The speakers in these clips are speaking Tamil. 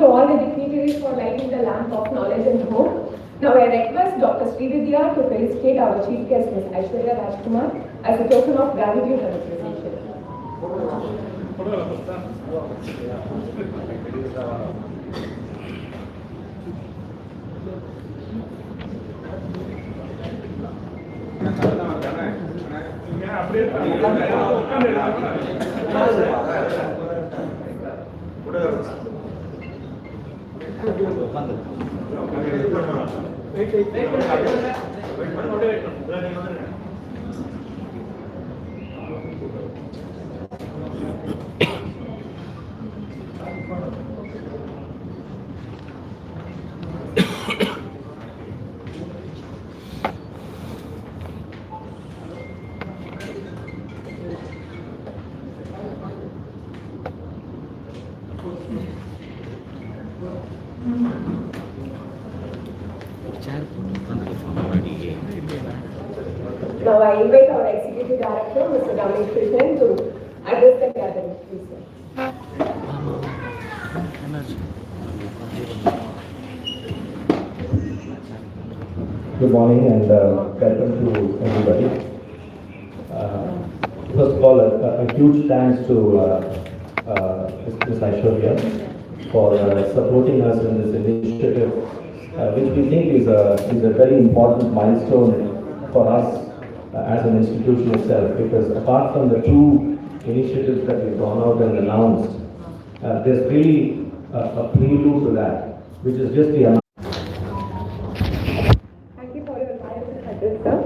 To all the dignitaries for lighting the lamp of knowledge and hope. Now I request Dr. Srividya to felicitate our chief guest Ms. Aishwarya Rajkumar as a token of gratitude and appreciation. Now Good morning and uh, welcome to everybody. Uh, First of all, a a huge thanks to uh, uh, Ms. Aishwarya for uh, supporting us in this initiative, uh, which we think is a, is a very important milestone for us uh, as an institution itself, because apart from the two initiatives that we've gone out and announced, uh, there's really a a prelude to that, which is just the Thank you for your valuable address, sir.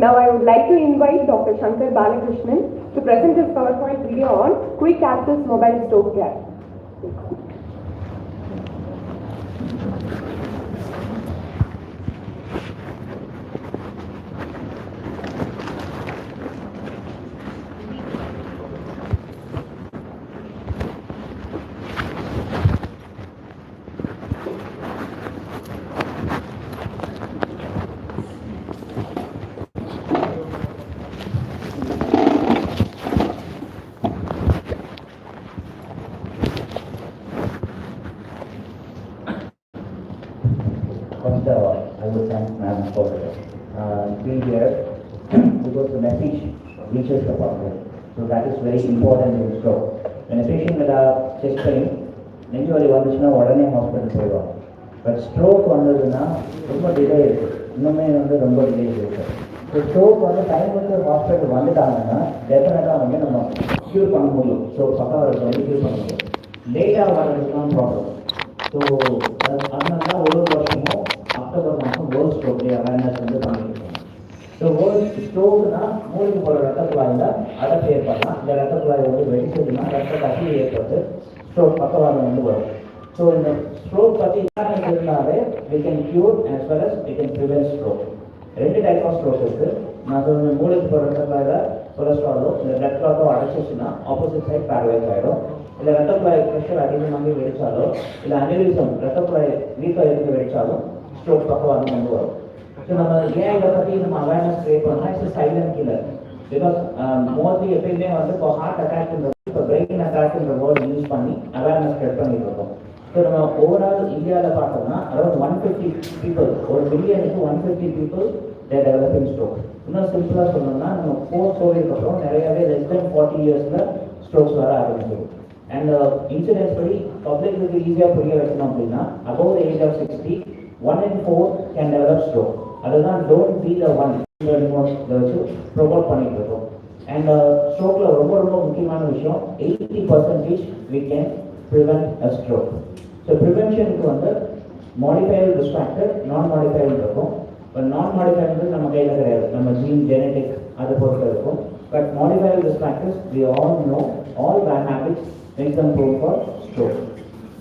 Now I would like to invite Dr. Shankar Balakrishnan to present his PowerPoint video on quick access mobile stove So that is very important in check பண்ணி a நெஞ்சு வலி வந்துச்சுன்னா உடனே ஹாஸ்பிட்டல் போயிடுவாங்க. பட் ஸ்ட்ரோக் வந்ததுன்னா ரொம்ப டிலே இருக்குது இன்னுமே வந்து ரொம்ப டிலே இருக்குது ஸோ ஸ்ட்ரோக் வந்து டைமுக்கு ஹாஸ்பிட்டல் வந்துட்டாங்கன்னா டெஃபினட்டாக வந்து நம்ம க்யூர் பண்ண முடியும். ஸோ பக்கம் வந்து க்யூர் பண்ண முடியும். லேட்டாக வர்றதுக்கு தான் ப்ராப்ளம் ஸோ அதனால தான் ஒரு வருஷமும் அக்டோபர் மாதம் வேர்ல்ட் ஸ்ட்ரோக் அவேர்னஸ் வந்து பண்ணிட்டு ஸோ வேர்ல்ட் ஸ்ட்ரோக்னா மூளைக்கு போகிற ரத்த குழாயில் அடப்பு ஏற்படலாம் இந்த ரத்த குழாய் வந்து வெடிச்சதுன்னா ரத்த கசிவு ஏற்பட்டு ஸ்ட்ரோக் பக்கவாதம் வந்து வரும் ஸோ இந்த ஸ்ட்ரோக் பற்றி இன்ஃபார்மேஷன் இருந்தாலே we can cure as well as we can prevent stroke. ரெண்டு டைப் ஆஃப் ஸ்ட்ரோக் இருக்கு நான் சொன்ன மூளைக்கு போகிற ரத்த குழாயில் கொலஸ்ட்ராலோ இல்லை பிளட் கிளாத்தோ அடைச்சிச்சுன்னா ஆப்போசிட் சைட் பேரலைஸ் ஆகிடும் இல்லை ரத்த குழாய் ப்ரெஷர் அதிகமாக வெடிச்சாலோ இல்லை அனிரிசம் ரத்த குழாய் வீக்காக இருந்து வெடிச்சாலும் ஸ்ட்ரோக் பக்கவாதம் வந்து வரும் ஸோ நம்ம ஏன் இதை பற்றி நம்ம அவேர்னஸ் கிரியேட் பண்ணோம்னா it's silent killer because mostly எப்பயுமே வந்து இப்போ ஹார்ட் அட்டாக்ன்ற இப்போ பிரெயின் அட்டாக்ன்ற வேர்ட் யூஸ் பண்ணி அவேர்னஸ் ஸ்ப்ரெட் பண்ணிட்டு இருக்கோம். ஸோ நம்ம ஓவரால் இந்தியாவில் பார்த்தோம்னா அரௌண்ட் ஒன் ஃபிஃப்டி பீப்புள் ஒரு மில்லியனுக்கு one fifty people they developing stroke இன்னும் சிம்பிளாக சொல்லணும்னா நம்ம ஃபோர் ஸ்டோரிக்கு அப்புறம் நிறையாவே லெஸ் தென் ஃபார்ட்டி இயர்ஸில் ஸ்ட்ரோக்ஸ் வர ஆரம்பிச்சிடும் அண்ட் இன்சூரன்ஸ் uh, படி பப்ளிக்கு ஈஸியாக புரிய வைக்கணும் அப்படின்னா above the age of sixty one in four can develop stroke அதுதான் டோன்ட் பி த ஒன் வச்சு ப்ரொமோட் பண்ணிட்டு இருக்கோம். அண்ட் ஸ்ட்ரோக்கில் uh, ரொம்ப ரொம்ப முக்கியமான விஷயம் eighty percentage we can prevent a stroke so ப்ரிவென்ஷனுக்கு வந்து மாடிஃபையல் டிஸ்ட்ராக்டர் நான் மாடிஃபையல் இருக்கும். இப்போ நான் மாடிஃபையல் நம்ம கையில் கிடையாது. நம்ம ஜீன் ஜெனட்டிக் அதை பொறுத்து இருக்கும். But modifiable distractors we all know all bad habits make them prone for stroke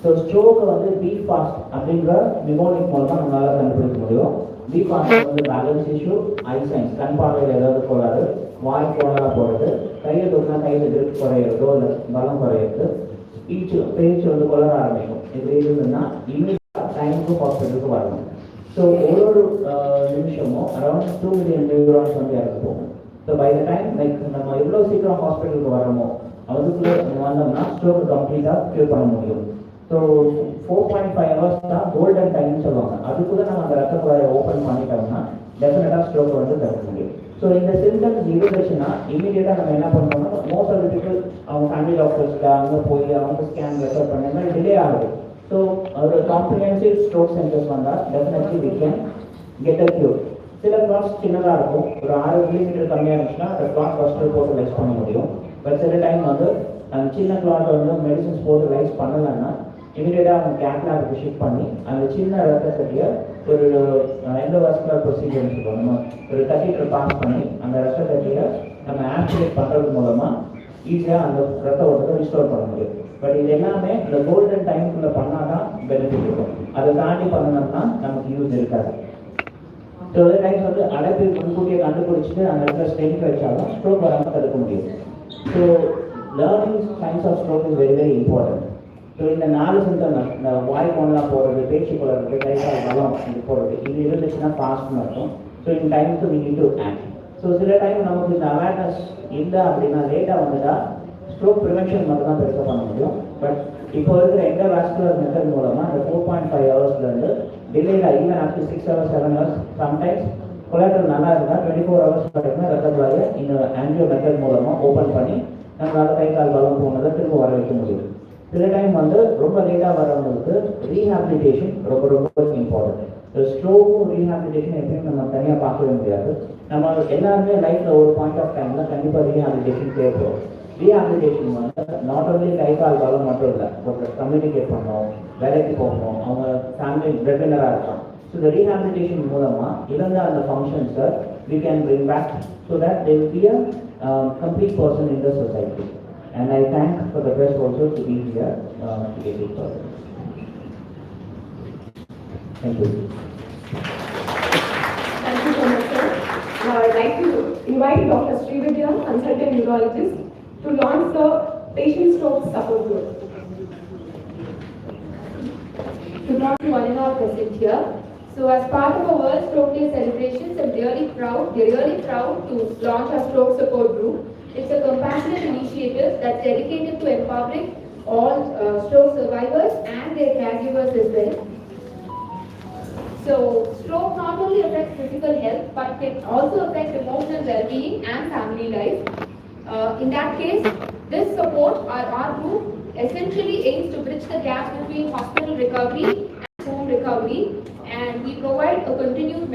so stroke வந்து பீட் ஃபாஸ்ட் அப்படின்ற நிமோனிக் மூலமாக நம்மளால் கண்டுபிடிக்க முடியும். பி வந்து பேலன்ஸ் இஷ்யூ ஐ சைன்ஸ் கண் பார்வையில் ஏதாவது கோளாறு வாய் கோளாறாக போகிறது கையை தொட்டினா கையில் கிரிப் குறையிறதோ இல்லை பலம் குறையிறது ஸ்பீச் பேச்சு வந்து கொளர ஆரம்பிக்கும். இது இருந்ததுன்னா இமீடியட்டாக டைமுக்கு ஹாஸ்பிட்டலுக்கு வரணும். ஸோ ஒரு ஒரு நிமிஷமும் அரௌண்ட் டூ மில்லியன் நியூரான்ஸ் வந்து இறந்து போகும் so by the time like நம்ம எவ்வளோ சீக்கிரம் ஹாஸ்பிட்டலுக்கு வரோமோ அதுக்குள்ளே நம்ம வந்தோம்னா ஸ்ட்ரோக் கம்ப்ளீட்டாக க்யூர் பண்ண முடியும். So four point five hours தான் கோல்டன் டைம்னு சொல்லுவாங்க. அதுக்குள்ளே நம்ம அந்த ரத்த குழாயை ஓப்பன் பண்ணிட்டோம்னா டெஃபினட்டாக ஸ்ட்ரோக் வந்து தடுக்க முடியும். ஸோ இந்த சிம்டம்ஸ் இருந்துச்சுன்னா இமீடியட்டாக நம்ம என்ன பண்ணோம்னா மோஸ்ட் ஆஃப் பீப்புள் அவங்க ஃபேமிலி டாக்டர்ஸ்க்கு அங்கே போய் அவங்க ஸ்கேன் ரெஃபர் பண்ண மாதிரி டிலே ஆகுது. ஸோ ஒரு காம்ப்ரிஹென்சிவ் ஸ்ட்ரோக் சென்டர்ஸ் வந்தால் definitely we can get a cure சில கிளாஸ் சின்னதாக இருக்கும். ஒரு ஆறு மில்லிமீட்டர் கம்மியாக இருந்துச்சுன்னா அந்த கிளாஸ் ஃபஸ்ட்டு போட்டு ரைஸ் பண்ண முடியும். பட் சில டைம் வந்து அந்த சின்ன கிளாட் வந்து மெடிசன்ஸ் போட்டு ரைஸ் பண்ணலைன்னா இமீடியட்டாக அவங்க கேட்லாக்கு ஷிஃப்ட் பண்ணி அந்த சின்ன ரத்த ஒரு எண்டோவாஸ்குலர் ப்ரொசீஜர்னு சொல்லுவோம் நம்ம ஒரு கட்டிட்டர் பாஸ் பண்ணி அந்த ரத்த நம்ம ஆக்டிவேட் பண்ணுறது மூலமாக ஈஸியாக அந்த ரத்த ஓட்டத்தை ரிஸ்டோர் பண்ண முடியும். பட் இது எல்லாமே இந்த கோல்டன் டைம்குள்ளே பண்ணால் தான் பெனிஃபிட் இருக்கும். அதை தாண்டி பண்ணணும்னா நமக்கு யூஸ் இருக்காது. ஸோ அதே டைம் வந்து அடைப்பு முன்கூட்டியை கண்டுபிடிச்சிட்டு அந்த இடத்துல ஸ்ட்ரென்த் வச்சாலும் ஸ்ட்ரோக் வராமல் தடுக்க முடியும். So learning science of stroke is very very important so இந்த நாலு சிம்டம் இந்த வாய் கொண்டலாம் போகிறது பேச்சு கொள்றது கை கால் பலம் இது போகிறது இது இருந்துச்சுன்னா ஃபாஸ்ட்னு இருக்கும் ஸோ இந்த டைமுக்கு we need to act so சில டைம் நமக்கு இந்த அவேர்னஸ் இல்லை அப்படின்னா லேட்டாக வந்துட்டா ஸ்ட்ரோக் ப்ரிவென்ஷன் மட்டும் தான் பெருசாக பண்ண முடியும். பட் இப்போ இருக்கிற எந்த வாஸ்குலர் மெத்தட் மூலமாக அந்த ஃபோர் பாயிண்ட் ஃபைவ் ஹவர்ஸ்லேருந்து டிலேயில் even up to six hours seven hours sometimes collateral நல்லா இருந்தால் டுவெண்ட்டி ஃபோர் ஹவர்ஸ் வரைக்கும் ரத்த குழாயை இந்த ஆன்ஜியோ மெத்தட் மூலமாக ஓப்பன் பண்ணி நம்மளால் கை கால் பலம் போனதை திரும்ப வர வைக்க முடியும். சில டைம் வந்து ரொம்ப லேட்டாக வரவங்களுக்கு ரீஹாபிலிட்டேஷன் ரொம்ப ரொம்ப இம்பார்ட்டன்ட் ஸ்லோவும் ரீஹாபிலிட்டேஷன் எப்பயும் நம்ம தனியாக பார்க்கவே முடியாது. நம்ம எல்லாருமே லைஃப்பில் ஒரு பாயிண்ட் ஆஃப் டைமில் கண்டிப்பாக ரீஹாபிலிட்டேஷன் தேவைப்படும். ரீஹாபிலிட்டேஷன் வந்து நாட் ஓன்லி கை கால் மட்டும் இல்லை ஒருத்தர் கம்யூனிகேட் பண்ணணும் வேலைக்கு போகணும் அவங்க ஃபேமிலி ரெகுலராக இருக்கலாம் ஸோ இந்த ரீஹாபிலிட்டேஷன் மூலமாக இழந்த அந்த ஃபங்க்ஷன்ஸை we can bring back so that they be a complete person in the society. And I thank for the press also to be here uh, to get it. Thank you. Thank you so much, sir. Now I'd like to invite Dr. Srividya, consultant neurologist, to launch the patient stroke support group. Good morning, one and present here. So as part of our World Stroke Day celebrations, I'm really proud, really proud to launch our stroke support group. It's a compassionate initiative that's dedicated to empowering all uh, stroke survivors and their caregivers as well. So stroke not only affects physical health, but can also affect emotional well-being and family life. Uh, in that case, this support, our, our group essentially aims to bridge the gap between hospital recovery and home recovery. And we provide a continuous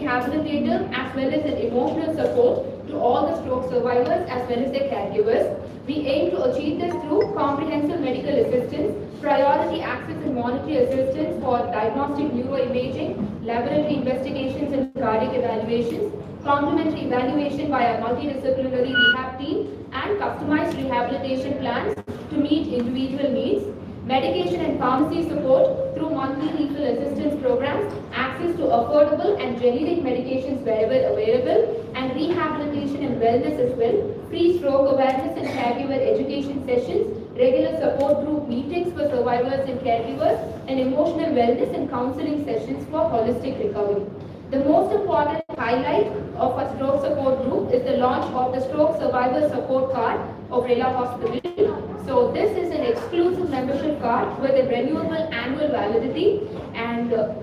rehabilitative, as well as an emotional support to all the stroke survivors as well as their caregivers. We aim to achieve this through comprehensive medical assistance, priority access and monetary assistance for diagnostic neuroimaging, laboratory investigations and cardiac evaluations, complementary evaluation by our multidisciplinary rehab team, and customized rehabilitation plans to meet individual needs, medication and pharmacy support through monthly refill assistance programs, access to affordable and generic medications wherever available, and rehabilitation and wellness as well, free stroke awareness and caregiver education sessions, regular support group meetings for survivors and caregivers, and emotional wellness and counseling sessions for holistic recovery. The most important highlight of our stroke support group is the launch of the Stroke Survivor Support Card of Rela Hospital. So this is an exclusive membership card with a renewable annual validity and uh,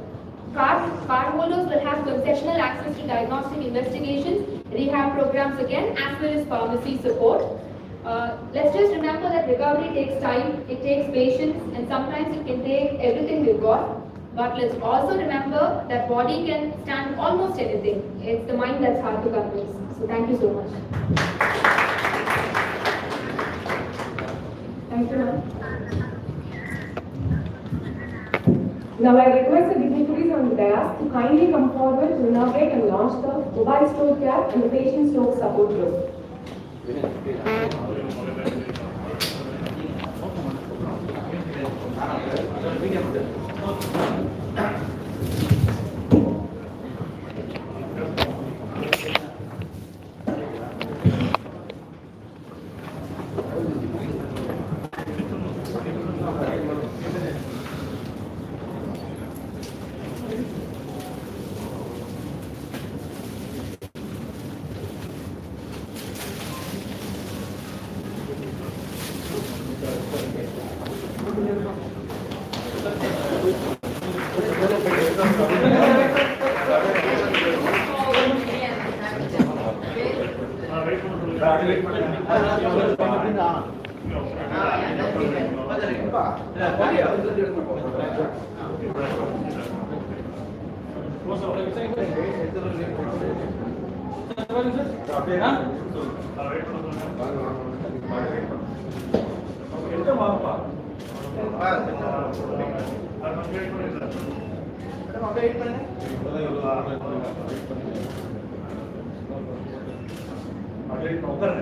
card, cardholders will have concessional access to diagnostic investigations, rehab programs again, as well as pharmacy support. Uh, let's just remember that recovery takes time, it takes patience, and sometimes it can take everything we've got. But let's also remember that body can stand almost anything. It's the mind that's hard to convince. So thank you so much. Now I request the dignitaries on the dais to kindly come forward to inaugurate and launch the mobile stroke care and the patient stroke support group. Plate में उतर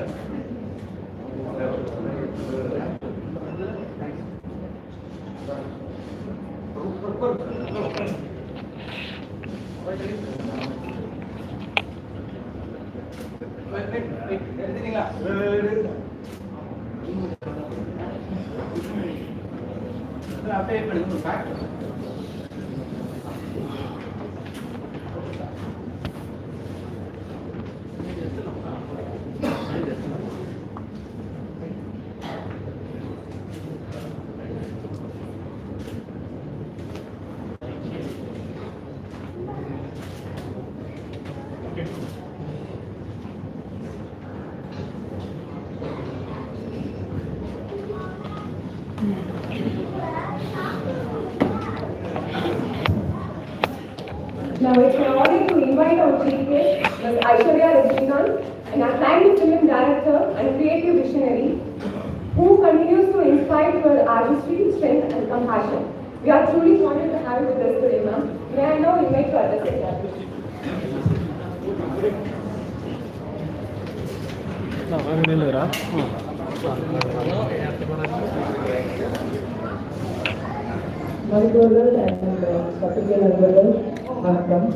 அப்படியே பண்ணுங்க honor to invite our chief guest, Ms. Aishwarya Rajnikant, an acclaimed film director and creative visionary who continues to inspire through her artistry, strength and compassion. We are truly honored to have you with us today, ma'am. May I now invite you to address the gathering? நில்லுறா மருத்துவர்கள் and பத்திரிகை நண்பர்கள் வணக்கம்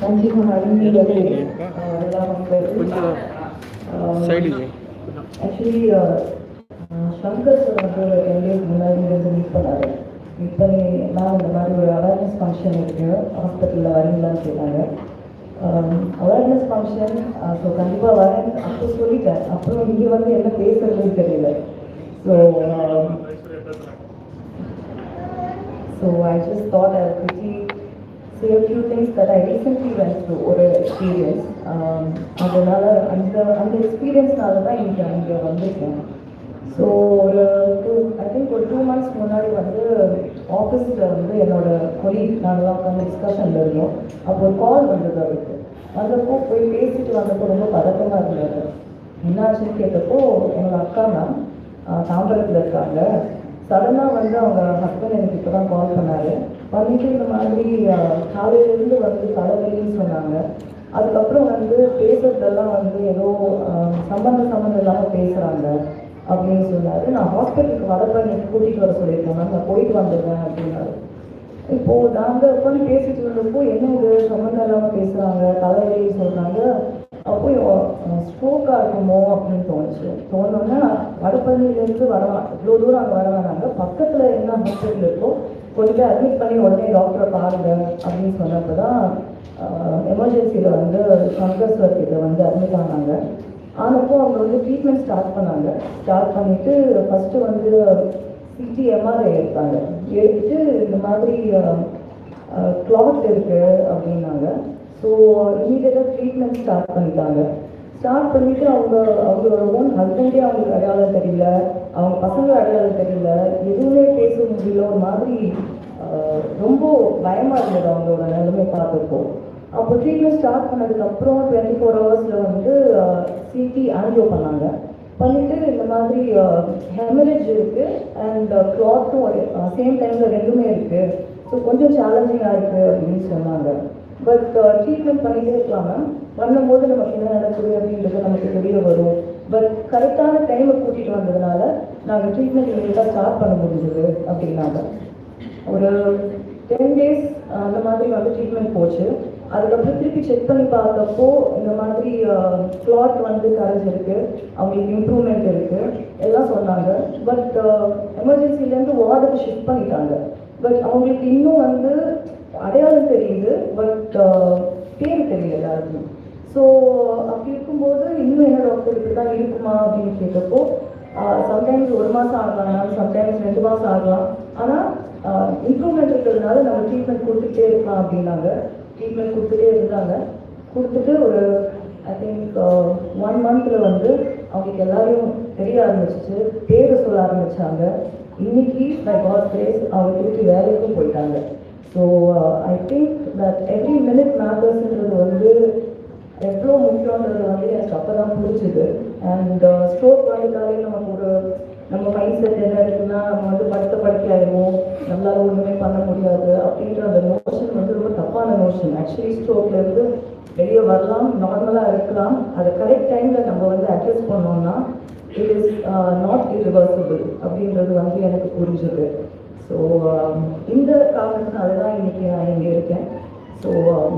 தேங்க்யூ ஃபார் அதெல்லாம் வந்து ஆக்சுவலி சங்கர் சார் வந்து ஒரு டென் டேஸ் முன்னாடி வந்து மீட் பண்ணாரு மீட் பண்ணி நான் இந்த மாதிரி ஒரு அவேர்னஸ் ஃபங்க்ஷன் இருக்கு ஹாஸ்பிட்டலில் வரீங்களான்னு கேட்டாங்க அவேர்னஸ் ஃபங்க்ஷன் ஸோ கண்டிப்பாக வரேன் அப்போ சொல்லிட்டேன் அப்புறம் இங்கே வந்து என்ன பேசுறதுன்னு தெரியல so so I just thought I quickly say a few things that I recently went through ஒரு experience. Um, அதனால அந்த அந்த எக்ஸ்பீரியன்ஸ்னால தான் இங்கே அங்கே வந்திருக்கேன். ஸோ ஒரு டூ ஐ திங்க் ஒரு டூ மந்த்ஸ் முன்னாடி வந்து ஆஃபீஸில் வந்து என்னோட கொலீக் நாங்களாம் உட்காந்து டிஸ்கஷனில் இருந்தோம். அப்போ ஒரு கால் வந்தது அவருக்கு. வந்தப்போ போய் பேசிட்டு வந்தப்போ ரொம்ப பதட்டமாக இருந்தது என்னாச்சுன்னு கேட்டப்போ எங்கள் அக்கா மேம் தாம்பரத்தில் இருக்காங்க. சடனாக வந்து அவங்க ஹஸ்பண்ட் எனக்கு இப்போ தான் கால் பண்ணார். வந்துட்டு இந்த மாதிரி காலையிலேருந்து வந்து தலைவலின்னு சொன்னாங்க. அதுக்கப்புறம் வந்து பேசுறதெல்லாம் வந்து ஏதோ சம்பந்த சம்மந்தம் இல்லாமல் பேசுகிறாங்க அப்படின்னு சொன்னார். நான் ஹாஸ்பிட்டலுக்கு வரப்ப நீங்கள் கூட்டிகிட்டு வர சொல்லியிருக்கேன் மேம் நான் போயிட்டு வந்துடுறேன் அப்படின்னாரு. இப்போ நாங்கள் உட்காந்து பேசிட்டு இருந்தப்போ என்ன இது சம்மந்தம் இல்லாமல் பேசுகிறாங்க தலைவலி சொல்கிறாங்க அப்போ ஸ்ட்ரோக்காக இருக்குமோ அப்படின்னு தோணுச்சு. தோணுன்னா வடபழனிலேருந்து வரலாம் இவ்வளோ தூரம் அங்கே வர வேணாங்க. பக்கத்தில் என்ன ஹாஸ்பிட்டல் இருக்கோ கொண்டு போய் அட்மிட் பண்ணி உடனே டாக்டரை பாருங்க அப்படின்னு சொன்னப்போ தான் எமர்ஜென்சியில் வந்து சங்கர் கிட்ட வந்து அட்மிட் ஆனாங்க. ஆனப்போ அவங்க வந்து ட்ரீட்மெண்ட் ஸ்டார்ட் பண்ணாங்க. ஸ்டார்ட் பண்ணிட்டு ஃபஸ்ட்டு வந்து சிடி எம்ஆர்ஐ எடுத்தாங்க. எடுத்துட்டு இந்த மாதிரி கிளாத் இருக்குது அப்படின்னாங்க. ஸோ இமீடியட்டாக ட்ரீட்மெண்ட் ஸ்டார்ட் பண்ணிட்டாங்க. ஸ்டார்ட் பண்ணிட்டு அவங்க அவங்களோட ஓன் ஹஸ்பண்டே அவங்களுக்கு அடையாளம் தெரியல. அவங்க பசங்க அடையாளம் தெரியல. எதுவுமே பேச முடியல. ஒரு மாதிரி ரொம்ப பயமாக இருந்தது அவங்களோட நிலைமை பார்த்துருக்கோம் அப்போ ட்ரீட்மெண்ட் ஸ்டார்ட் பண்ணதுக்கப்புறம் டுவெண்ட்டி ஃபோர் ஹவர்ஸில் வந்து சிடி ஆன்ஜியோ பண்ணாங்க. பண்ணிட்டு இந்த மாதிரி ஹெமரேஜ் இருக்குது அண்ட் கிளாத்தும் சேம் டைமில் ரெண்டுமே இருக்குது ஸோ கொஞ்சம் சேலஞ்சிங்காக இருக்குது அப்படின்னு சொன்னாங்க. பட் ட்ரீட்மெண்ட் பண்ணிட்டே இருக்கலாம் மேம் பண்ணும்போது நமக்கு என்ன நடக்குது அப்படின்றது நமக்கு தெரிய வரும். பட் கரெக்டான டைமை கூட்டிட்டு வந்ததுனால நாங்கள் ட்ரீட்மெண்ட் இமீடியட்டாக ஸ்டார்ட் பண்ண முடிஞ்சது அப்படின்னாங்க. ஒரு டென் டேஸ் அந்த மாதிரி வந்து ட்ரீட்மெண்ட் போச்சு. அதுக்கப்புறம் திருப்பி செக் பண்ணி பார்த்தப்போ இந்த மாதிரி கிளாத் வந்து கரைஞ்சிருக்கு. அவங்களுக்கு இம்ப்ரூவ்மெண்ட் இருக்கு. எல்லாம் சொன்னாங்க. பட் எமர்ஜென்சிலேருந்து வார்டுக்கு ஷிஃப்ட் பண்ணிட்டாங்க. பட் அவங்களுக்கு இன்னும் வந்து அடையாளம் தெரியுது பட் uh, பேர் தெரியல எல்லாருக்கும். ஸோ அப்படி இருக்கும்போது இன்னும் என்ன டாக்டர் இப்படி தான் இருக்குமா அப்படின்னு கேட்டப்போ uh, சம்டைம்ஸ் ஒரு மாதம் ஆகலாம் சம்டைம்ஸ் ரெண்டு மாதம் ஆகலாம். ஆனால் இம்ப்ரூவ்மெண்ட் uh, இருக்கிறதுனால நம்ம ட்ரீட்மெண்ட் கொடுத்துட்டே இருக்கலாம் அப்படின்னாங்க. ட்ரீட்மெண்ட் கொடுத்துட்டே இருந்தாங்க. கொடுத்துட்டு ஒரு ஐ திங்க் ஒன் மந்த்தில் வந்து அவங்களுக்கு எல்லாரையும் தெரிய ஆரம்பிச்சிச்சு பேரை சொல்ல ஆரம்பித்தாங்க இன்னைக்கு பை காட் பிளேஸ் அவங்க திருப்பி வேலைக்கும் போயிட்டாங்க. So I think that every minute மேட்டர்ஸ்ன்றது வந்து எவ்வளோ முக்கியன்றது வந்து எனக்கு அப்போ தான் பிடிச்சிது அண்ட் ஸ்ட்ரோக் uh, வந்துட்டாலே நமக்கு ஒரு நம்ம மைண்ட் செட் என்ன இருக்குன்னா நம்ம வந்து படுத்த படிக்க ஆயிடுவோம் நம்மளால ஒன்றுமே பண்ண முடியாது அப்படின்ற அந்த நோஷன் வந்து ரொம்ப தப்பான நோஷன் ஆக்சுவலி ஸ்ட்ரோக்லேருந்து வெளியே வரலாம் நார்மலாக இருக்கலாம். அதை கரெக்ட் டைமில் நம்ம வந்து அட்ஜஸ்ட் பண்ணோம்னா இட் இஸ் நாட் இரிவர்சபிள் அப்படின்றது வந்து எனக்கு புரிஞ்சுது. ஸோ um, இந்த காரணத்தினால தான் இன்றைக்கி நான் இங்கே இருக்கேன். ஸோ um,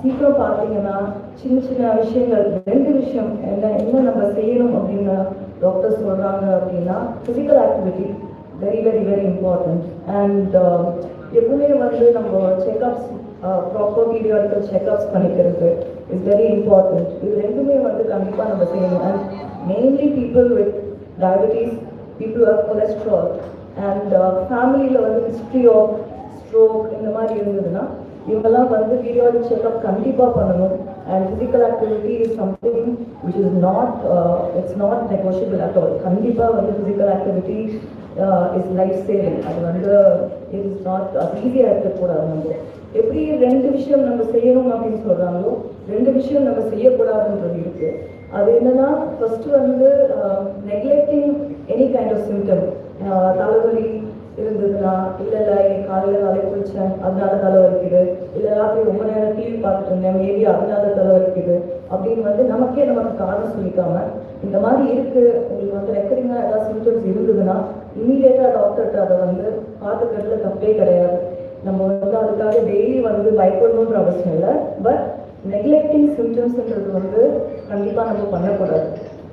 சீக்கிரம் பார்த்தீங்கன்னா சின்ன சின்ன விஷயங்கள் ரெண்டு விஷயம் என்ன என்ன நம்ம செய்யணும் அப்படின்னு டாக்டர் சொல்கிறாங்க அப்படின்னா physical activity very very very important and எப்பவுமே வந்து நம்ம செக்அப்ஸ் ப்ராப்பர் பீரியாடிக்கல் செக்அப்ஸ் பண்ணிக்கிறது இஸ் வெரி இம்பார்ட்டன்ட் இது ரெண்டுமே வந்து கண்டிப்பாக நம்ம செய்யணும். And mainly people with diabetes people of cholesterol and ஃபேமிலியில் uh, வந்து ஹிஸ்ட்ரி ஆஃப் ஸ்ட்ரோக் இந்த மாதிரி இருந்ததுன்னா இவங்கெல்லாம் வந்து பீரியாடிக் செக்அப் கண்டிப்பாக பண்ணணும். And physical activity is something which is not it's not negotiable at all கண்டிப்பாக வந்து physical activity is life saving அது வந்து இட் இஸ் நாட் ஈஸியாக இருக்கக்கூடாது நம்ம எப்படி ரெண்டு விஷயம் நம்ம செய்யணும் அப்படின்னு சொல்கிறாங்களோ ரெண்டு விஷயம் நம்ம செய்யக்கூடாதுன்றது இருக்குது அது என்னன்னா ஃபர்ஸ்ட் வந்து neglecting any kind of symptom தலைவலி இருந்ததுன்னா இல்லை இல்லை என் காலையில் வேலை குளிச்சேன் அதனால தலை வலிக்குது. இல்லை ராத்திரி ரொம்ப நேரம் டிவி பார்த்துட்டு இருந்தேன். மேபி அதனால தலை வலிக்குது. அப்படின்னு வந்து நமக்கே நமக்கு காரணம் சொல்லிக்காம இந்த மாதிரி இருக்கு. உங்களுக்கு வந்து ரெக்கரிங்காக ஏதாவது சிம்டம்ஸ் இருந்ததுன்னா இமீடியட்டாக டாக்டர்கிட்ட அதை வந்து பார்த்துக்கிறதுல தப்பே கிடையாது. நம்ம வந்து அதுக்காக டெய்லி வந்து பயப்படணுன்ற அவசியம் இல்லை. பட் நெக்லெக்டிங் சிம்டம்ஸ்ன்றது வந்து கண்டிப்பாக நம்ம பண்ணக்கூடாது.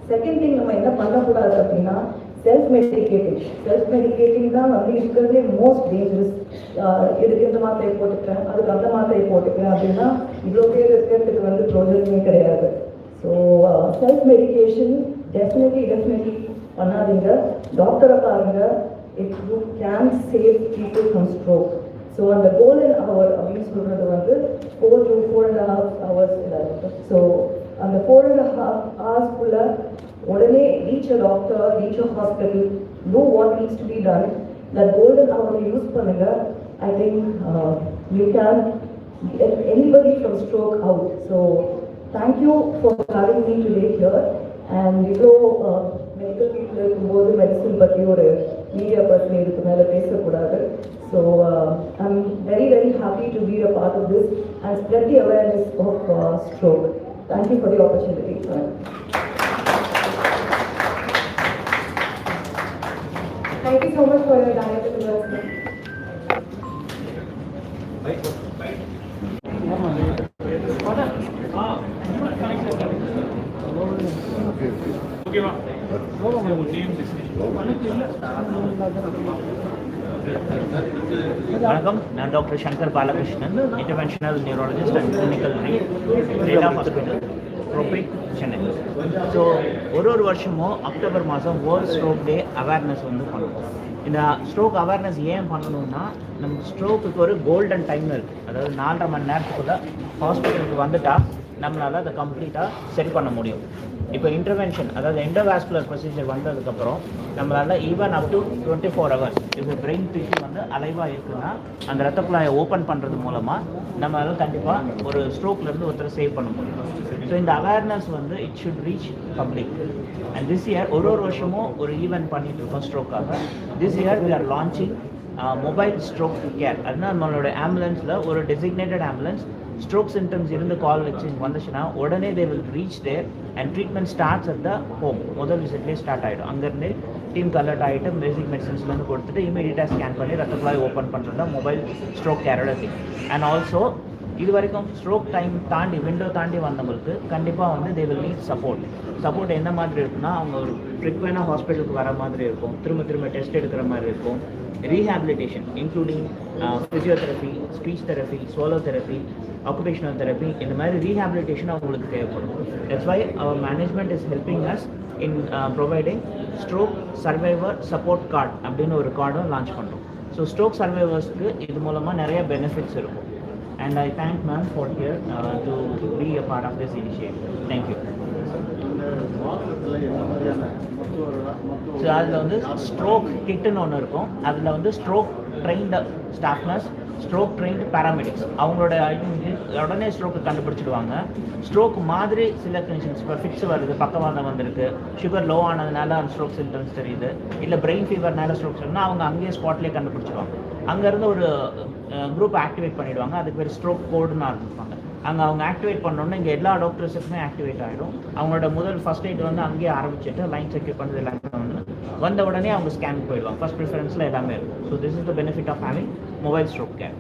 செகண்ட் திங் நம்ம என்ன பண்ணக்கூடாது அப்படின்னா செல்ஃப் மெடிக்கேட்டிங் செல்ஃப் மெடிக்கேட்டிங் தான் வந்து இருக்கிறதுலே மோஸ்ட் டேஞ்சரஸ் இதுக்கு இந்த மாத்திரையை போட்டுக்கிறேன்? அதுக்கு அந்த மாத்திரையை போட்டுக்கிறேன் அப்படின்னா இவ்வளோ பேர் இருக்கிறதுக்கு வந்து ப்ரோஜனமே கிடையாது. So self medication definitely definitely பண்ணாதீங்க. டாக்டரை பாருங்க. It you can save people from stroke so அந்த கோல்டன் ஹவர் அப்படின்னு சொல்றது வந்து four to four and half hours so அந்த ஃபோர் அண்ட் ஹாஃப் ஹவர்ஸ்க்குள்ள உடனே reach a doctor reach a hospital to what needs to be done that golden ஹவரை use பண்ணுங்க. I think you can anybody from stroke out so thank you for having me today here and இவ்வளோ மெடிக்கல் பீப்புள் இருக்கும்போது மெடிசன் பற்றி ஒரு மீடியா பர்சன் இதுக்கு மேலே பேசக்கூடாது. So I'm very very happy to be a part of this and spread the awareness of stroke thank you for the opportunity Thank you so much for your diet words. வணக்கம் நான் doctor Shankar Balakrishnan interventional neurologist and clinical lead of hospital ப்ரோபிக் Chennai so ஒரு ஒரு வருஷமும் அக்டோபர் மாதம் வேர்ல்ட் ஸ்ட்ரோக் டே அவேர்னஸ் வந்து பண்ணுவோம் இந்த ஸ்ட்ரோக் அவேர்னஸ் ஏன் பண்ணணும்னா நம்ம ஸ்ட்ரோக்குக்கு ஒரு கோல்டன் டைம் இருக்குது அதாவது நாலரை மணி நேரத்துக்குள்ள ஹாஸ்பிட்டலுக்கு வந்துட்டால் நம்மளால் அதை கம்ப்ளீட்டாக சரி பண்ண முடியும். இப்போ இன்டர்வென்ஷன் அதாவது எண்டோவாஸ்குலர் ப்ரொசீஜர் வந்ததுக்கப்புறம் நம்மளால் even up to twenty four hours இப்போ பிரெயின் டிஷ்யூ வந்து அலைவாக இருக்குன்னா அந்த ரத்த குழாயை ஓப்பன் பண்ணுறது மூலமாக நம்மளால் கண்டிப்பாக ஒரு ஸ்ட்ரோக்லேருந்து ஒருத்தரை சேவ் பண்ண முடியும். ஸோ இந்த அவேர்னஸ் வந்து it should reach public and this year ஒரு ஒரு வருஷமும் ஒரு ஈவெண்ட் பண்ணிட்டு இருக்கோம் ஸ்ட்ரோக்காக this year we are launching mobile stroke care அதுனா நம்மளோட ஆம்புலன்ஸில் ஒரு டெசிக்னேட்டட் ஆம்புலன்ஸ் ஸ்ட்ரோக் சிம்டம்ஸ் இருந்து கால் வச்சு வந்துச்சுன்னா உடனே they will reach there and treatment starts at the home முதல் விசிட்லேயே ஸ்டார்ட் ஆகிடும் அங்கேருந்து டீம் கலர்ட் ஆகிட்டு பேசிக் மெடிசன்ஸ்லேருந்து கொடுத்துட்டு இமீடியட்டாக ஸ்கேன் பண்ணி ரத்த குழாய் ஓப்பன் பண்ணுறது தான் மொபைல் ஸ்ட்ரோக் கேரோட திங் அண்ட் ஆல்சோ இது வரைக்கும் ஸ்ட்ரோக் டைம் தாண்டி விண்டோ தாண்டி வந்தவங்களுக்கு கண்டிப்பாக வந்து they will need support support எந்த மாதிரி இருக்குன்னா அவங்க ஒரு ஃப்ரிக்வெண்டாக ஹாஸ்பிட்டலுக்கு வர மாதிரி இருக்கும். திரும்ப திரும்ப டெஸ்ட் எடுக்கிற மாதிரி இருக்கும். Rehabilitation including physiotherapy speech therapy solo therapy occupational therapy இந்த மாதிரி ரீஹாபிலிட்டேஷன் அவங்களுக்கு தேவைப்படும். That's why our management is helping us in providing stroke survivor support card அப்படின்னு ஒரு கார்டும் லான்ச் பண்ணுறோம் ஸோ ஸ்ட்ரோக் சர்வைவர்ஸ்க்கு இது மூலமாக நிறைய பெனிஃபிட்ஸ் இருக்கும். And I thank ma'am for here uh, to be a part of this initiative. Thank you. So அதில் வந்து ஸ்ட்ரோக் கிட்டுன்னு ஒன்று இருக்கும். அதில் வந்து stroke trained staff nurse stroke trained paramedics அவங்களோட உடனே ஸ்ட்ரோக்கு கண்டுபிடிச்சிடுவாங்க. ஸ்ட்ரோக் மாதிரி சில கண்டிஷன்ஸ் இப்போ ஃபிக்ஸ் வருது பக்கவாதம் வந்திருக்கு. சுகர் லோ ஆனதுனால அந்த ஸ்ட்ரோக் சிம்டம்ஸ் தெரியுது. இல்லை பிரெயின் ஃபீவர்னால ஸ்ட்ரோக் சொன்னால் அவங்க அங்கேயே ஸ்பாட்லேயே கண்டுபிடிச்சிடுவாங்க. அங்கேருந்து ஒரு குரூப் ஆக்டிவேட் பண்ணிடுவாங்க. அதுக்கு பேர் ஸ்ட்ரோக் கோடுன்னு ஆரம்பிப்பாங்க அங்கே அவங்க ஆக்டிவேட் பண்ணோன்னே இங்கே எல்லா டாக்டர்ஸுக்குமே ஆக்டிவேட் ஆகிடும் அவங்களோட முதல் ஃபர்ஸ்ட் எய்ட் வந்து அங்கேயே ஆரம்பிச்சுட்டு லைன் செக்யூர் பண்ணுறது எல்லாமே வந்து வந்த உடனே அவங்க ஸ்கேன் போயிடுவாங்க. ஃபர்ஸ்ட் ப்ரிஃபரன்ஸில் எல்லாமே இருக்கும். So this is the benefit of having mobile stroke care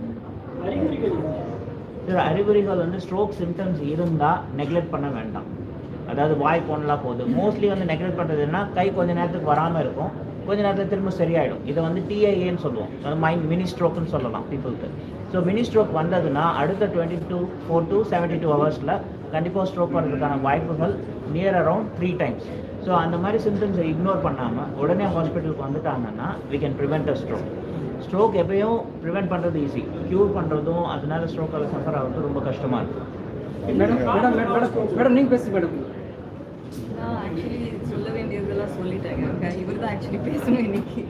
சில அறிகுறிகள் வந்து ஸ்ட்ரோக் சிம்டம்ஸ் இருந்தால் நெக்லெக்ட் பண்ண வேண்டாம். அதாவது வாய் போனலாம் போகுது மோஸ்ட்லி வந்து நெக்லெக்ட் பண்ணுறதுன்னா கை கொஞ்ச நேரத்துக்கு வராமல் இருக்கும். கொஞ்ச நேரத்தில் திரும்ப சரியாயிடும். இதை வந்து டிஐஏன்னு சொல்லுவோம். அது மைண்ட் மினி ஸ்ட்ரோக்குன்னு சொல்லலாம் பீப்புளுக்கு ஸோ மினி ஸ்ட்ரோக் வந்ததுன்னா அடுத்த twenty two four to seventy two ஹவர்ஸில் கண்டிப்பாக ஸ்ட்ரோக் வர்றதுக்கான வாய்ப்புகள் near around three times so அந்த மாதிரி சிம்டம்ஸை இக்னோர் பண்ணாமல் உடனே ஹாஸ்பிட்டலுக்கு வந்துட்டாங்கன்னா we can prevent a stroke. Stroke எப்பயும் ப்ரிவெண்ட் பண்ணுறது ஈஸி க்யூர் பண்ணுறதும் அதனால ஸ்ட்ரோக்கால் சஃபர் ஆகிறது ரொம்ப கஷ்டமாக இருக்கும் மேடம் மேடம் மேடம் மேடம் நீங்கள் பேசுங்க மேடம் நான் ஆக்சுவலி ஓகே இவர் தான் ஆக்சுவலி பேசணும் இன்னைக்கு.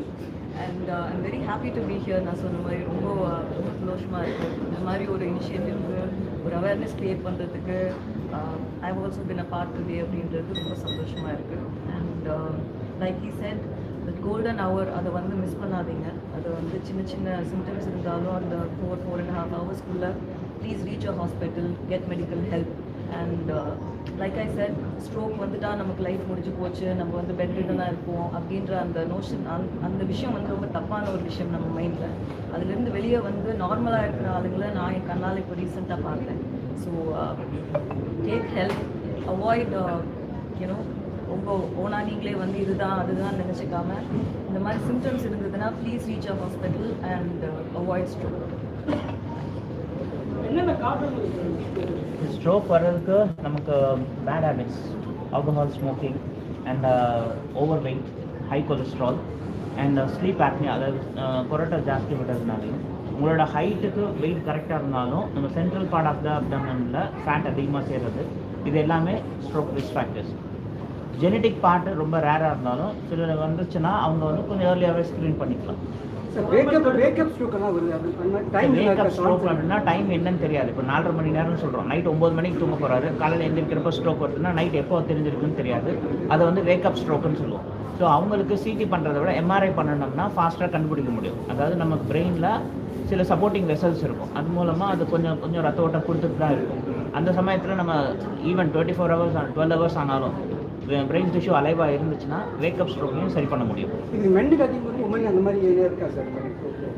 And I'm very happy to be here நான் சொன்ன மாதிரி ரொம்ப ரொம்ப சந்தோஷமாக இருக்குது இந்த மாதிரி ஒரு இனிஷியேட்டிவ்க்கு ஒரு அவேர்னஸ் க்ரியேட் பண்ணுறதுக்கு I also been a part today அப்படின்றது ரொம்ப சந்தோஷமாக இருக்குது and like I said the golden hour அதை வந்து மிஸ் பண்ணாதீங்க. அது வந்து சின்ன சின்ன சிம்டம்ஸ் இருந்தாலும் அந்த four four and half ஹவர்ஸ்க்குள்ளே please reach a hospital get medical help and like I said stroke வந்துட்டா நமக்கு லைஃப் முடிஞ்சு போச்சு நம்ம வந்து பெட் இருப்போம் அப்படின்ற அந்த நோஷன் அந் அந்த விஷயம் வந்து ரொம்ப தப்பான ஒரு விஷயம் நம்ம மைண்டில் அதுலேருந்து வெளியே வந்து நார்மலாக இருக்கிற ஆளுங்களை நான் என் கண்ணால் இப்போ ரீசெண்டாக பார்த்தேன். So take help avoid you know ரொம்ப ஓனா நீங்களே வந்து இதுதான் அதுதான் நினச்சிக்காம இந்த மாதிரி சிம்டம்ஸ் இருந்ததுன்னா please reach a hospital and avoid stroke stroke வர்றதுக்கு நமக்கு bad habits alcohol smoking and over weight high cholesterol and sleep apnoea அதாவது uh, கொரோட்டா ஜாஸ்தி விடுறதுனாலையும் உங்களோட ஹைட்டுக்கு வெயிட் கரெக்டாக இருந்தாலும் நம்ம சென்ட்ரல் பார்ட் ஆஃப் த அப்டமனில் ஃபேட் அதிகமாக சேர்றது இது எல்லாமே stroke risk factors genetic part ரொம்ப ரேராக இருந்தாலும் சில வந்துச்சுன்னா அவங்க வந்து கொஞ்சம் ஏர்லியாகவே ஸ்க்ரீன் பண்ணிக்கலாம். டைம் என்னன்னு தெரியாது. இப்போ நாலரை மணி நேரம்னு சொல்கிறோம் நைட் ஒம்பது மணிக்கு தூங்க போகிறாரு காலையில் எழுந்திருக்கிறப்ப ஸ்ட்ரோக் வருதுன்னா நைட் எப்போ தெரிஞ்சிருக்குன்னு தெரியாது. அதை வந்து வேக்கப் ஸ்ட்ரோக்குன்னு சொல்லுவோம். ஸோ அவங்களுக்கு சிடி பண்ணுறத விட எம்ஆர்ஐ பண்ணணும்னா ஃபாஸ்ட்டாக கண்டுபிடிக்க முடியும். அதாவது நமக்கு பிரெயினில் சில சப்போர்ட்டிங் வெசல்ஸ் இருக்கும். அது மூலமாக அது கொஞ்சம் கொஞ்சம் ரத்த ஓட்டம் கொடுத்துட்டு தான் இருக்கும். அந்த சமயத்தில் நம்ம even twenty four hours twelve hours ஆனாலும் பிரெயின் டிஷ்யூ அலைவாக இருந்துச்சுன்னா வேக்கப் ஸ்ட்ரோக்கையும் சரி பண்ண முடியும். இது மென்னுக்கு அதிகம் உமன் அந்த மாதிரி ஏரியா இருக்கா சார்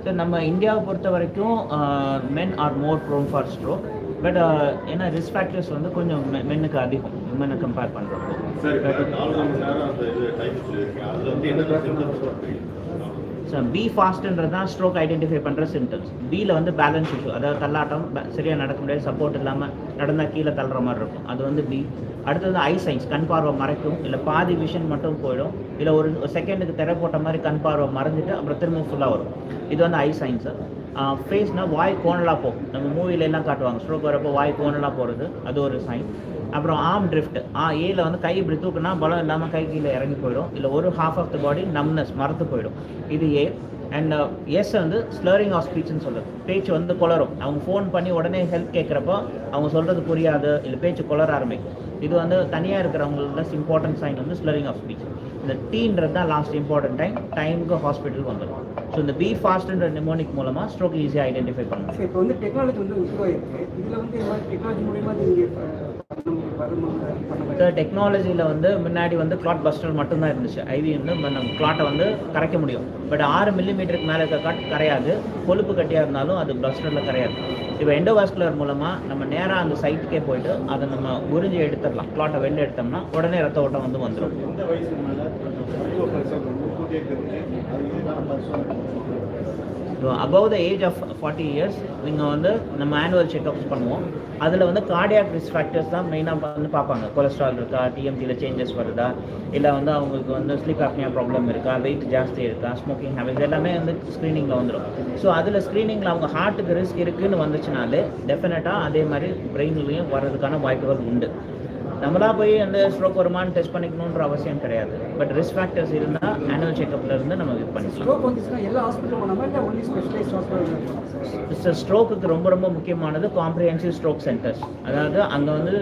சார் நம்ம இந்தியாவை பொறுத்த வரைக்கும் men are more prone for stroke but ஏன்னா ரிஸ்க் ஃபேக்டர்ஸ் வந்து கொஞ்சம் மென்னுக்கு அதிகம். விமனை கம்பேர் பண்ணுறப்போ ஸோ பி ஃபாஸ்ட்ன்றது தான் ஸ்ட்ரோக் ஐடென்டிஃபை பண்ணுற சிம்டம்ஸ் பியில் வந்து பேலன்ஸ் இஷ்யூ அதாவது தள்ளாட்டம் சரியாக நடக்க முடியாது சப்போர்ட் இல்லாமல் நடந்தால் கீழே தள்ளுற மாதிரி இருக்கும். அது வந்து பி அடுத்தது ஐ சைன்ஸ் கண் பார்வை மறைக்கும். இல்லை பாதி விஷன் மட்டும் போயிடும். இல்லை ஒரு செகண்டுக்கு திரை போட்ட மாதிரி கண் பார்வை மறைஞ்சிட்டு அப்புறம் திரும்ப ஃபுல்லாக வரும். இது வந்து ஐ சைன்ஸு ஃபேஸ்னால் வாய் கோணலாக போகும். நம்ம மூவில எல்லாம் காட்டுவாங்க. ஸ்ட்ரோக் வரப்போ வாய் கோணலாக போகிறது அது ஒரு சைன் அப்புறம் ஆம் ட்ரிஃப்ட் ஆ ஏல வந்து கை இப்படி தூக்குனா பலம் இல்லாமல் கை கீழே இறங்கி போயிடும். இல்லை ஒரு half of the body numbness மறந்து போயிடும். இது ஏ அண்ட் எஸ் வந்து ஸ்லரிங் ஆஃப் ஸ்பீச்னு சொல்லுது பேச்சு வந்து குளரும் அவங்க ஃபோன் பண்ணி உடனே ஹெல்ப் கேட்குறப்போ அவங்க சொல்கிறது புரியாது. இல்லை பேச்சு குளர ஆரம்பிக்கும். இது வந்து தனியாக இருக்கிறவங்கள இம்பார்ட்டன்ட் சைன் வந்து ஸ்லரிங் ஆஃப் ஸ்பீச் இந்த டீன்றது தான் லாஸ்ட் இம்பார்ட்டன்ட் டைம் டைமுக்கு ஹாஸ்பிட்டலுக்கு வந்துடும் ஸோ இந்த பி ஃபாஸ்ட்ன்ற நிமோனிக் மூலமாக ஸ்ட்ரோக் ஈஸியாக ஐடென்டிஃபை பண்ணலாம். இப்போ வந்து டெக்னாலஜி வந்து இம்ப்ரூவ் ஆயிருக்கு இதில் வந்து டெக்னாலஜி மூலியமாக நீங்கள் சார் டெக்னாலஜியில் வந்து முன்னாடி வந்து கிளாட் பஸ்டர் மட்டும்தான் இருந்துச்சு. ஐவி வந்து நம்ம கிளாட்டை வந்து கரைக்க முடியும். பட் ஆறு மில்லிமீட்டருக்கு மேலே இருக்க காட் கரையாது. கொழுப்பு கட்டியாக இருந்தாலும் அது பஸ்டரில் கரையாது. இப்போ எண்டோவாஸ்குலர் மூலமாக நம்ம நேராக அந்த சைட்டுக்கே போயிட்டு அதை நம்ம உறிஞ்சி எடுத்துடலாம். கிளாட்டை வெளில எடுத்தோம்னா உடனே ரத்த ஓட்டம் வந்து வந்துடும் so above the age of forty years நீங்கள் வந்து நம்ம ஆனுவல் செக்அப்ஸ் பண்ணுவோம். அதில் வந்து கார்டியாக் ரிஸ்க் ஃபேக்டர்ஸ் தான் மெயினாக வந்து பார்ப்பாங்க. கொலஸ்ட்ரால் இருக்கா டிஎம்டியில் சேஞ்சஸ் வருதா இல்லை வந்து அவங்களுக்கு வந்து ஸ்லீப் ஆப்னியா ப்ராப்ளம் இருக்கா வெயிட் ஜாஸ்தி இருக்கா ஸ்மோக்கிங் ஹேபிட்ஸ் எல்லாமே வந்து ஸ்க்ரீனிங்கில் வந்துடும் ஸோ அதில் ஸ்க்ரீனிங்கில் அவங்க ஹார்ட்டுக்கு ரிஸ்க் இருக்குதுன்னு வந்துச்சுனாலே டெஃபினட்டாக அதே மாதிரி பிரெயின்லேயும் வர்றதுக்கான வாய்ப்புகள் உண்டு. நம்மளா போய் அந்த ஸ்ட்ரோக் வருமானு டெஸ்ட் பண்ணிக்கணுன்ற அவசியம் கிடையாது. பட் ரிஸ்க் ஃபேக்டர்ஸ் இருந்தால் ஆனுவல் செக்அப்ல இருந்து நம்ம இது பண்ணிக்கலாம். ஸ்ட்ரோக்குக்கு ரொம்ப ரொம்ப முக்கியமானது காம்ப்ரிஹென்சிவ் ஸ்ட்ரோக் சென்டர்ஸ் அதாவது அங்கே வந்து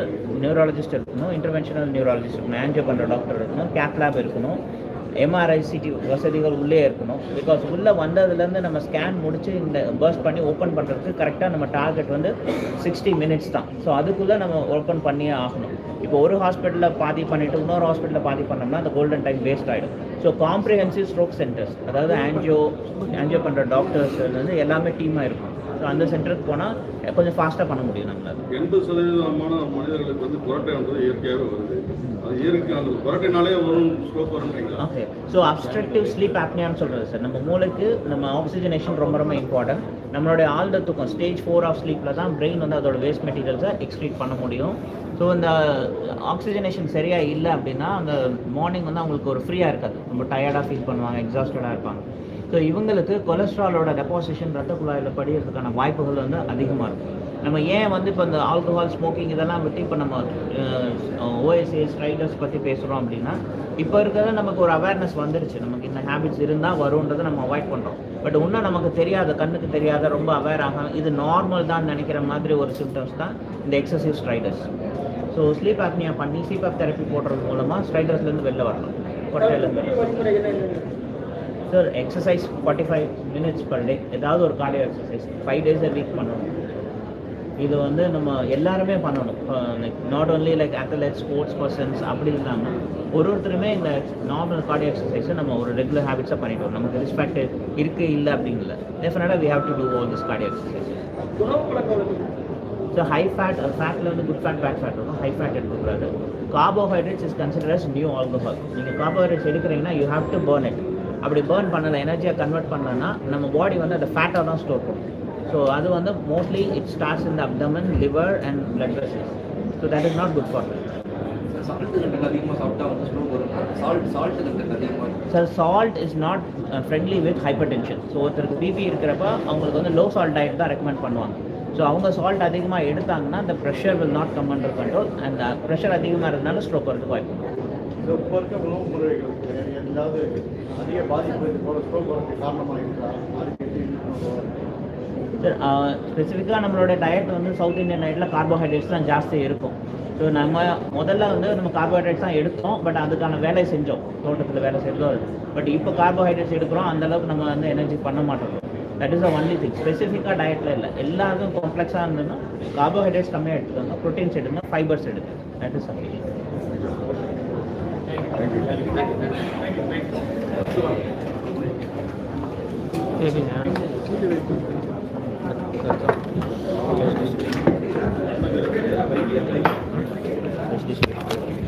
நியூராலஜிஸ்ட் இருக்கணும் இன்டர்வென்ஷனல் நியூராலஜிஸ்ட் இருக்கணும் ஆன்ஜியோ பண்ணுற டாக்டர் இருக்கணும் கேத் லேப் இருக்கணும். எம்ஆர்ஐ சிடி வசதிகள் உள்ளே இருக்கணும். பிகாஸ் உள்ளே வந்ததுலேருந்து நம்ம ஸ்கேன் முடித்து இந்த பர்ஸ்ட் பண்ணி ஓப்பன் பண்ணுறதுக்கு கரெக்டாக நம்ம டார்கெட் வந்து சிக்ஸ்டி மினிட்ஸ் தான். ஸோ அதுக்குள்ளே நம்ம ஓப்பன் பண்ணியே ஆகணும். இப்போ ஒரு ஹாஸ்பிட்டலில் பாதி பண்ணிவிட்டு இன்னொரு ஹாஸ்பிட்டலில் பாதி பண்ணோம்னா அந்த கோல்டன் டைம் வேஸ்ட் ஆகிடும் ஸோ காம்ப்ரிஹென்சிவ் ஸ்ட்ரோக் சென்டர்ஸ் அதாவது ஆன்ஜியோ ஆன்ஜியோ பண்ணுற டாக்டர்ஸ் வந்து எல்லாமே டீமாக இருக்கும். ஸோ அந்த சென்டருக்கு போனால் கொஞ்சம் ஃபாஸ்ட்டாக பண்ண முடியும் நம்மளால. எண்பது சதவீதமான மனிதர்களுக்கு வந்து குரட்டைன்றது இயற்கையாகவே வருது. ஓகே ஸோ அப்ஸ்ட்ரக்டிவ் ஸ்லீப் ஆப்னியான்னு சொல்கிறது சார் நம்ம மூளைக்கு நம்ம ஆக்சிஜனேஷன் ரொம்ப ரொம்ப இம்பார்ட்டன்ட் நம்மளுடைய ஆழ்ந்த தூக்கம் ஸ்டேஜ் ஃபோர் ஆஃப் ஸ்லீப்பில் தான் பிரெயின் வந்து அதோட வேஸ்ட் மெட்டீரியல்ஸை எக்ஸ்க்ரீட் பண்ண முடியும். ஸோ இந்த ஆக்சிஜனேஷன் சரியாக இல்லை அப்படின்னா அந்த மார்னிங் வந்து அவங்களுக்கு ஒரு ஃப்ரீயாக இருக்காது. ரொம்ப டயர்டாக ஃபீல் பண்ணுவாங்க எக்ஸாஸ்டடாக இருப்பாங்க. ஸோ இவங்களுக்கு கொலஸ்ட்ராலோட டெபாசிஷன் ரத்த குழாயில் படிகிறதுக்கான வாய்ப்புகள் வந்து அதிகமாக இருக்கும் நம்ம ஏன் வந்து இப்போ இந்த ஆல்கஹால் ஸ்மோக்கிங் இதெல்லாம் விட்டு இப்போ நம்ம ஓஎஸ்ஏஸ் ஸ்ட்ரைடர்ஸ் பற்றி பேசுகிறோம் அப்படின்னா இப்போ இருக்கிறத நமக்கு ஒரு அவேர்னஸ் வந்துருச்சு. நமக்கு இந்த ஹேபிட்ஸ் இருந்தால் வரும்ன்றதை நம்ம அவாய்ட் பண்ணுறோம் பட் இன்னும் நமக்கு தெரியாத கண்ணுக்கு தெரியாத ரொம்ப அவேர் ஆகும் இது நார்மல் தான் நினைக்கிற மாதிரி ஒரு சிம்டம்ஸ் தான் இந்த excessive stridors so sleep apnoea பண்ணி ஸ்லீப் ஆப் தெரப்பி போடுறது மூலமாக ஸ்ட்ரைடர்ஸ்லேருந்து வெளில வரலாம் கொட்டையிலேருந்து sir exercise forty five minutes per day ஏதாவது ஒரு cardio exercise five days week பண்ணணும். இது வந்து நம்ம எல்லாருமே பண்ணணும். Like not only like athlete sports persons அப்படி இல்லாமல் ஒரு ஒருத்தருமே இந்த நார்மல் கார்டியோ எக்ஸசைஸை நம்ம ஒரு ரெகுலர் ஹேபிட்ஸாக பண்ணிட்டு வரோம் நமக்கு ரெஸ்பெக்ட் இருக்கு இல்லை அப்படிங்கல. டெஃபினட்டாக we have to do all this cardio exercise so high fat ஃபேட்டில் வந்து குட் ஃபேட் பேட் ஃபேட் இருக்கும். ஹை ஃபேட் எடுக்கக்கூடாது carbohydrates is consider new alcohol நீங்கள் கார்போஹைட்ரேட்ஸ் எடுக்கிறீங்கன்னா you have to burn it அப்படி பேர்ன் பண்ணலை எனர்ஜியாக கன்வெர்ட் பண்ணலன்னா நம்ம பாடி வந்து அந்த ஃபேட்டாக தான் ஸ்டோர் பண்ணும் ஸோ அது வந்து mostly it starts in the abdomen liver and blood vessels so that is not good for sir salt is not friendly with hypertension so ஒருத்தருக்கு பிபி இருக்கிறப்ப அவங்களுக்கு வந்து லோ சால்ட் டயட் தான் ரெக்கமெண்ட் பண்ணுவாங்க. ஸோ அவங்க சால்ட் அதிகமாக எடுத்தாங்கன்னா அந்த pressure will not come under control அந்த ப்ரெஷர் அதிகமாக இருந்தனால ஸ்ட்ரோக் வரதுக்கு வாய்ப்பு இருக்கு. இப்போ இருக்க உணவு முறைகளுக்கு ஏதாவது அதிக பாதிப்பு ஸ்ட்ரோக் வரதுக்கு காரணமாக அதுக்கு ஸ்பெசிஃபிக்காக நம்மளோட டயட் வந்து சவுத் இந்தியன் டயட்டில் கார்போஹைட்ரேட்ஸ் தான் ஜாஸ்தி இருக்கும். ஸோ நம்ம முதல்ல வந்து நம்ம கார்போஹைட்ரேட்ஸ் தான் எடுத்தோம் பட் அதுக்கான வேலை செஞ்சோம். தோட்டத்தில் வேலை செஞ்சோம் பட் இப்போ கார்போஹைட்ரேட்ஸ் எடுக்கிறோம் அந்த அளவுக்கு நம்ம வந்து எனர்ஜி பண்ண மாட்டோம். That is a only thing ஸ்பெசிஃபிக்காக டயட்டில் இல்லை. எல்லாருக்கும் காம்ப்ளெக்ஸாக இருந்ததுன்னா கார்போஹைட்ரேட்ஸ் கம்மியாக எடுத்துக்கோங்க. ப்ரோட்டீன்ஸ் எடுங்க ஃபைபர்ஸ் எடுங்க. That is Thank you.